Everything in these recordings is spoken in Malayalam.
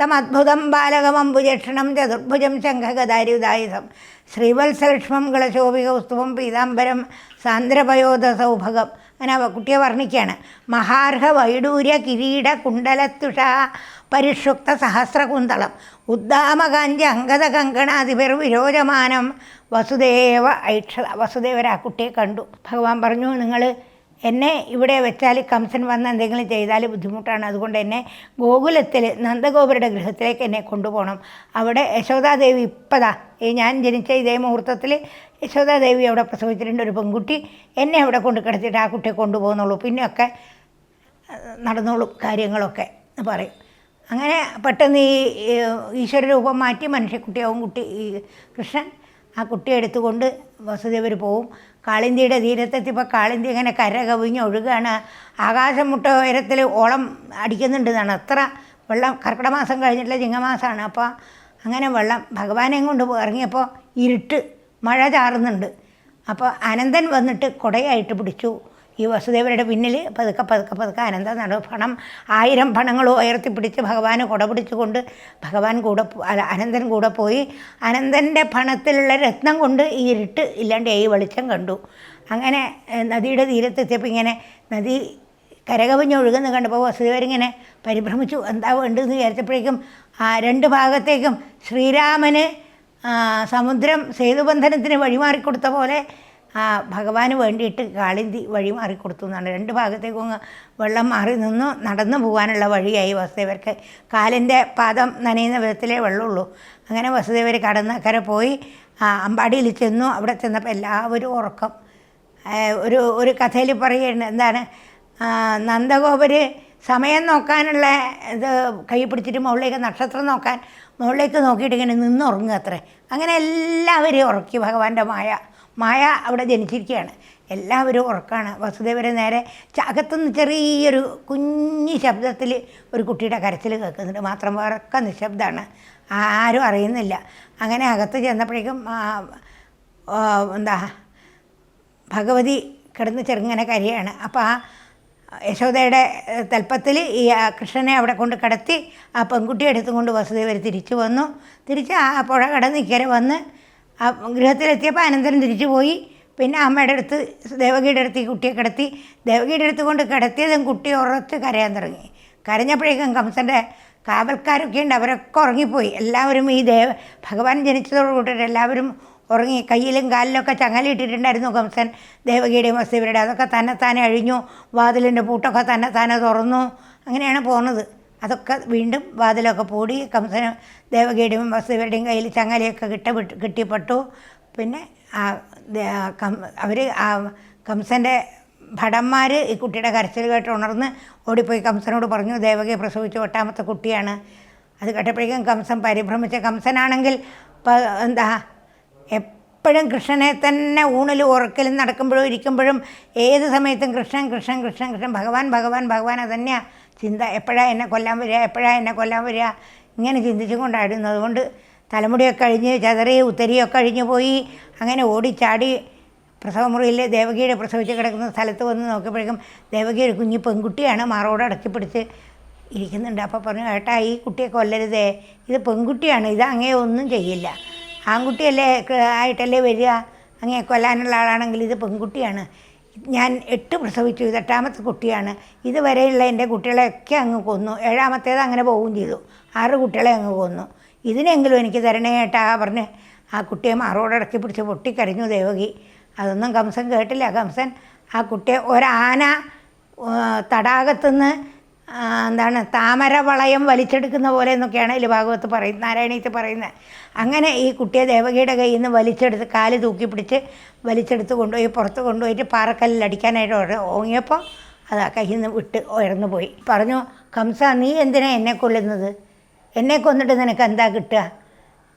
തമദ്ഭുതം ബാലകമംബുജക്ഷണം ചതുർഭുജം ശംഖഗദാരുദായുധം ശ്രീവത്സലക്ഷ്മം കളശോഭികൗസ്തുവം പീതാംബരം സാന്ദ്രപയോധ സൗഭഗം അങ്ങനെ കുട്ടിയെ വർണിക്കുകയാണ്. മഹാർഹ വൈഡൂര്യ കിരീട കുണ്ടലത്തുഷ പരിഷുക്ത സഹസ്രകുന്തളം. ഉദ്ദാമകാഞ്ച അങ്കത കങ്കണാതിപർ വിരോചമാനം. വസുദേവ ഐക്ഷത. വസുദേവർ ആ കുട്ടിയെ കണ്ടു. ഭഗവാൻ പറഞ്ഞു നിങ്ങൾ എന്നെ ഇവിടെ വെച്ചാൽ കംസൻ വന്ന് എന്തെങ്കിലും ചെയ്താൽ ബുദ്ധിമുട്ടാണ്. അതുകൊണ്ട് എന്നെ ഗോകുലത്തിൽ നന്ദഗോപുരുടെ ഗൃഹത്തിലേക്ക് എന്നെ കൊണ്ടുപോകണം. അവിടെ യശോദാദേവി ഇപ്പതാ. ഈ ഞാൻ ജനിച്ച ഇതേ മുഹൂർത്തത്തിൽ യശോദാദേവി അവിടെ പ്രസവിച്ചിട്ടുണ്ട്. ഒരു പെൺകുട്ടി എന്നെ അവിടെ കൊണ്ട് കിടത്തിയിട്ട് ആ കുട്ടിയെ കൊണ്ടുപോകുന്നുള്ളൂ. പിന്നെയൊക്കെ നടന്നോളും കാര്യങ്ങളൊക്കെ എന്ന് പറയും. അങ്ങനെ പെട്ടെന്ന് ഈ ഈശ്വര രൂപം മാറ്റി മനുഷ്യക്കുട്ടിയാവും കുട്ടി ഈ കൃഷ്ണൻ. ആ കുട്ടിയെ എടുത്തുകൊണ്ട് വസുദേവർ പോവും. കാളിന്തിയുടെ തീരത്തെത്തിയപ്പോൾ കാളിന്തി ഇങ്ങനെ കര കവിഞ്ഞ് ഒഴുകാണ്. ആകാശം മുട്ട ഉയരത്തിൽ ഓളം അടിക്കുന്നുണ്ട് എന്നാണ്. അത്ര വെള്ളം കർക്കിടക മാസം കഴിഞ്ഞിട്ടുള്ള ചിങ്ങമാസമാണ്. അപ്പോൾ അങ്ങനെ വെള്ളം ഭഗവാനെയും കൊണ്ട് ഇറങ്ങിയപ്പോൾ ഇരുട്ട് മഴ ചാറുന്നുണ്ട്. അപ്പോൾ അനന്തൻ വന്നിട്ട് കുടയായിട്ട് പിടിച്ചു. ഈ വസുദേവരുടെ പിന്നിൽ പതുക്കെ പതുക്കെ പതുക്കെ അനന്ത നടപണം ആയിരം പണങ്ങൾ ഉയർത്തിപ്പിടിച്ച് ഭഗവാനെ കുട പിടിച്ചുകൊണ്ട് ഭഗവാൻ കൂടെ അനന്തൻ കൂടെ പോയി. അനന്തന്റെ പണത്തിലുള്ള രത്നം കൊണ്ട് ഈ ഇരുട്ട് ഇല്ലാണ്ട് ഈ വെളിച്ചം കണ്ടു. അങ്ങനെ നദിയുടെ തീരത്തെത്തിയപ്പോൾ ഇങ്ങനെ നദി കരകവിഞ്ഞൊഴുകുന്ന കണ്ടപ്പോൾ വസുദേവരിങ്ങനെ പരിഭ്രമിച്ചു. എന്താ വേണ്ടതെന്ന് വിചാരിച്ചപ്പോഴേക്കും രണ്ട് ഭാഗത്തേക്കും ശ്രീരാമന് സമുദ്രം സേതുബന്ധനത്തിന് വഴിമാറിക്കൊടുത്ത പോലെ ഭഗവാന് വേണ്ടിയിട്ട് കാളിന്തി വഴി മാറിക്കൊടുത്തു എന്നാണ്. രണ്ട് ഭാഗത്തേക്കും വെള്ളം മാറി നിന്നു നടന്നു പോകാനുള്ള വഴിയായി വസുദേവർക്ക്. കാലിന്റെ പാദം നനയുന്ന വിധത്തിലേ വെള്ളമുള്ളൂ. അങ്ങനെ വസുദേവർ കടന്നക്കരെ പോയി ആ, അമ്പാടിയിൽ ചെന്നു. അവിടെ ചെന്നപ്പോൾ എല്ലാവരും ഉറക്കം. ഒരു ഒരു കഥയിൽ പറയുന്നുണ്ട് എന്താണ് നന്ദഗോപർ സമയം നോക്കാനുള്ള ഇത് കൈ പിടിച്ചിട്ട് മുകളിലേക്ക് നക്ഷത്രം നോക്കാൻ മുകളിലേക്ക് നോക്കിയിട്ട് ഇങ്ങനെ നിന്നുറങ്ങുക അത്രേ. അങ്ങനെ എല്ലാവരെയും ഉറക്കി ഭഗവാന്റെ മായ മായ അവിടെ ജനിച്ചിരിക്കുകയാണ്. എല്ലാവരും ഉറക്കാണ്. വസുദേവരെ നേരെ അകത്തുനിന്ന് ചെറിയൊരു കുഞ്ഞു ശബ്ദത്തിൽ ഒരു കുട്ടിയുടെ കരച്ചിൽ കേൾക്കുന്നുണ്ട്. മാത്രം ഉറക്ക നിശബ്ദമാണ് ആരും അറിയുന്നില്ല. അങ്ങനെ അകത്ത് ചെന്നപ്പോഴേക്കും എന്താ ഭഗവതി കിടന്ന് ചെറുങ്ങനെ കരിയാണ്. അപ്പോൾ ആ യശോദയുടെ തൽപ്പത്തിൽ ഈ കൃഷ്ണനെ അവിടെ കൊണ്ട് കടത്തി ആ പെൺകുട്ടിയെ എടുത്തുകൊണ്ട് വസുദേവർ തിരിച്ചു വന്നു. തിരിച്ച് ആ പുഴ കടന്ന് ഇക്കരെ വന്ന് ആ ഗൃഹത്തിലെത്തിയപ്പോൾ അനന്തരം തിരിച്ചു പോയി. പിന്നെ അമ്മയുടെ അടുത്ത് ദേവകിയുടെ അടുത്ത് ഈ കുട്ടിയെ കിടത്തി. ദേവകിയുടെ അടുത്ത് കൊണ്ട് കിടത്തിയതും കുട്ടി ഉറത്ത് കരയാൻ തുടങ്ങി. കരഞ്ഞപ്പോഴേക്കും കംസന്റെ കാവൽക്കാരൊക്കെ ഉണ്ട്. അവരൊക്കെ ഉറങ്ങിപ്പോയി. എല്ലാവരും ഈ ദേവ ഭഗവാൻ ജനിച്ചതോട് കൂട്ടിയിട്ട് എല്ലാവരും ഉറങ്ങി. കയ്യിലും കാലിലൊക്കെ ചങ്ങലിട്ടിട്ടുണ്ടായിരുന്നു കംസൻ. ദേവകിയുടെയും വസ്തുവരുടെ അതൊക്കെ തന്നെ താനെ അഴിഞ്ഞു. വാതിലിന്റെ പൂട്ടൊക്കെ തന്നെ താനെ തുറന്നു. അങ്ങനെയാണ് പോകുന്നത് അതൊക്കെ വീണ്ടും വാതിലൊക്കെ പൂടി കംസന ദേവകിയുടെയും വസുദേവരുടെയും കയ്യിൽ ചങ്ങലയൊക്കെ കിട്ട കിട്ടിപ്പെട്ടു. പിന്നെ അവർ കംസന്റെ ഭടന്മാർ ഈ കുട്ടിയുടെ കരച്ചിൽ കേട്ട് ഉണർന്ന് ഓടിപ്പോയി കംസനോട് പറഞ്ഞു ദേവകിയെ പ്രസവിച്ചു എട്ടാമത്തെ കുട്ടിയാണ്. അത് കേട്ടപ്പോഴേക്കും കംസൻ പരിഭ്രമിച്ച കംസനാണെങ്കിൽ എന്താ എപ്പോഴും കൃഷ്ണനെ തന്നെ ഊണിലും ഉറക്കലും നടക്കുമ്പോഴും ഇരിക്കുമ്പോഴും ഏത് സമയത്തും കൃഷ്ണൻ കൃഷ്ണൻ കൃഷ്ണൻ കൃഷ്ണൻ ഭഗവാൻ ഭഗവാൻ ഭഗവാൻ അതന്നെയാണ് ചിന്ത എപ്പോഴാണ് എന്നെ കൊല്ലാൻ വരിക എപ്പോഴാണ് എന്നെ കൊല്ലാൻ വരിക? ഇങ്ങനെ ചിന്തിച്ചും കൊണ്ടായിരുന്നു. അതുകൊണ്ട് തലമുടിയൊക്കെ കഴിഞ്ഞ് ചതറി ഉത്തരിയൊക്കെ കഴിഞ്ഞു പോയി അങ്ങനെ ഓടിച്ചാടി പ്രസവമുറിയിൽ ദേവകിയുടെ പ്രസവിച്ച് കിടക്കുന്ന സ്ഥലത്ത് വന്ന് നോക്കിയപ്പോഴേക്കും ദേവകി ഒരു കുഞ്ഞു പെൺകുട്ടിയാണ് മാറോട് അടക്കി പിടിച്ച് ഇരിക്കുന്നുണ്ട്. അപ്പോൾ പറഞ്ഞു ഏട്ടാ ഈ കുട്ടിയെ കൊല്ലരുതേ. ഇത് പെൺകുട്ടിയാണ് ഇത് അങ്ങേ ഒന്നും ചെയ്യില്ല. ആൺകുട്ടിയല്ലേ ആയിട്ടല്ലേ വരിക? അങ്ങേ കൊല്ലാനുള്ള ആളാണെങ്കിൽ ഇത് പെൺകുട്ടിയാണ്. ഞാൻ എട്ട് പ്രസവിച്ചു ഇത് എട്ടാമത്തെ കുട്ടിയാണ്. ഇതുവരെയുള്ള എന്റെ കുട്ടികളെയൊക്കെ അങ്ങ് കൊന്നു. ഏഴാമത്തേത് അങ്ങനെ പോവുകയും ചെയ്തു. ആറ് കുട്ടികളെ അങ്ങ് കൊന്നു. ഇതിനെങ്കിലും എനിക്ക് തരണേ ഏട്ടാ പറഞ്ഞ് ആ കുട്ടിയെ മാറോടക്കി പിടിച്ച് പൊട്ടിക്കരഞ്ഞു ദേവകി. അതൊന്നും കംസൻ കേട്ടില്ല. കംസൻ ആ കുട്ടിയെ ഒരാന തടാകത്തുനിന്ന് എന്താണ് താമര വളയം വലിച്ചെടുക്കുന്ന പോലെ എന്നൊക്കെയാണ് ഇതിൽ ഭാഗവത്ത് പറയുന്നത് നാരായണീയത്തിൽ പറയുന്നത്. അങ്ങനെ ഈ കുട്ടിയെ ദേവകിയുടെ കയ്യിൽ നിന്ന് വലിച്ചെടുത്ത് കാൽ തൂക്കി പിടിച്ച് വലിച്ചെടുത്ത് കൊണ്ടുപോയി പുറത്ത് കൊണ്ടുപോയിട്ട് പാറക്കല്ലിൽ അടിക്കാനായിട്ട് ഓങ്ങിയപ്പോൾ അത് കയ്യിൽ നിന്ന് വിട്ട് ഉയർന്നു പോയി. പറഞ്ഞു കംസ നീ എന്തിനാ എന്നെ കൊല്ലുന്നത്? എന്നെ കൊന്നിട്ട് നിനക്ക് എന്താ കിട്ടുക?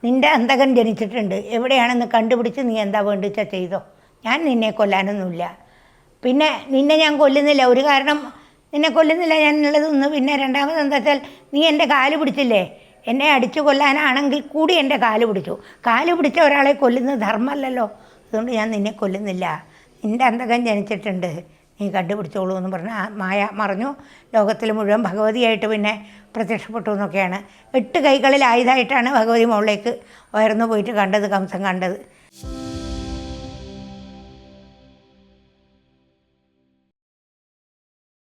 നിന്റെ അന്തകൻ ജനിച്ചിട്ടുണ്ട്. എവിടെയാണെന്ന് കണ്ടുപിടിച്ച് നീ എന്താ വേണ്ടിച്ചാൽ ചെയ്തോ? ഞാൻ നിന്നെ കൊല്ലാനൊന്നുമില്ല. പിന്നെ നിന്നെ ഞാൻ കൊല്ലുന്നില്ല. ഒരു കാരണം നിന്നെ കൊല്ലുന്നില്ല ഞാൻ ഉള്ളതൊന്ന് പിന്നെ രണ്ടാമത് എന്താ വെച്ചാൽ നീ എന്റെ കാൽ പിടിച്ചില്ലേ? എന്നെ അടിച്ചു കൊല്ലാനാണെങ്കിൽ കൂടി എന്റെ കാൽ പിടിച്ചു. കാൽ പിടിച്ച ഒരാളെ കൊല്ലുന്നത് ധർമ്മമല്ലല്ലോ. അതുകൊണ്ട് ഞാൻ നിന്നെ കൊല്ലുന്നില്ല. നിന്റെ അന്തകം ജനിച്ചിട്ടുണ്ട്. നീ കണ്ടുപിടിച്ചോളൂ എന്ന് പറഞ്ഞ് ആ മായ മറഞ്ഞു. ലോകത്തിൽ മുഴുവൻ ഭഗവതിയായിട്ട് പിന്നെ പ്രത്യക്ഷപ്പെട്ടു എന്നൊക്കെയാണ്. എട്ട് കൈകളിൽ ആയുധമായിട്ടാണ് ഭഗവതി മുകളിലേക്ക് ഉയർന്നു പോയിട്ട് കണ്ടത് കംസം കണ്ടത്.